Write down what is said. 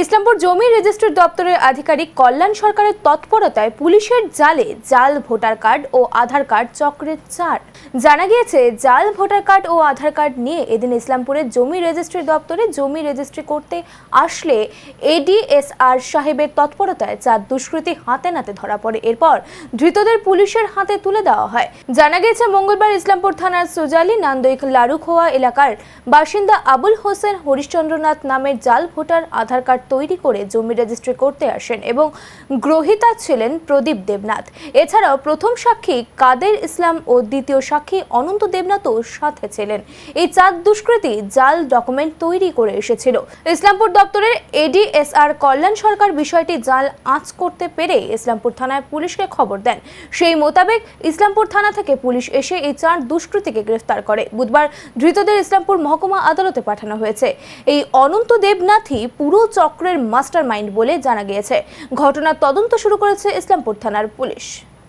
ইসলামপুর জমি রেজিস্ট্রি দপ্তরের আধিকারিক কল্যাণ সরকারের তৎপরতায় পুলিশের জালে জাল, ভোটার কার্ড ও আধার কার্ড চক্রের চার। জানা গিয়েছে, জাল, ভোটার কার্ড ও আধার কার্ড নিয়ে এদিন ইসলামপুরের জমি রেজিস্ট্রি দপ্তরে জমি রেজিস্ট্রি করতে আসলে এডিএসআর সাহেবের তৎপরতায় চার দুষ্কৃতী হাতে নাতে ধরা পড়ে। এরপর ধৃতদের পুলিশের হাতে তুলে দেওয়া হয়। জানা গিয়েছে, মঙ্গলবার ইসলামপুর থানার সুজালি নান্দৈক লারুখোয়া এলাকার বাসিন্দা আবুল হোসেন হরিশ্চন্দ্রনাথ নামের জাল, ভোটার, আধার কার্ড তৈরি করে জমি রেজিস্ট্রি করতে আসেন এবং গ্রহিতা ছিলেন প্রদীপ দেবনাথ। এছাড়াও প্রথম সাক্ষী কাদের ইসলাম ও দ্বিতীয় সাক্ষী অনন্ত দেবনাথও সাথে ছিলেন। এই চার দুষ্কৃতী জাল ডকুমেন্ট তৈরি করে এসেছিল। ইসলামপুর দপ্তরের এডিএসআর কল্যাণ সরকার বিষয়টি জাল আঁচ করতে পেরে ইসলামপুর থানায় পুলিশকে খবর দেন। সেই মোতাবেক ইসলামপুর থানা থেকে পুলিশ এসে এই চার দুষ্কৃতীকে গ্রেফতার করে। বুধবার ধৃতদের ইসলামপুর মহকুমা আদালতে পাঠানো হয়েছে। এই অনন্ত দেবনাথই পুরো চক্রের মাস্টার মাইন্ড বলে জানা গিয়েছে। ঘটনার তদন্ত শুরু করেছে ইসলামপুর থানার পুলিশ।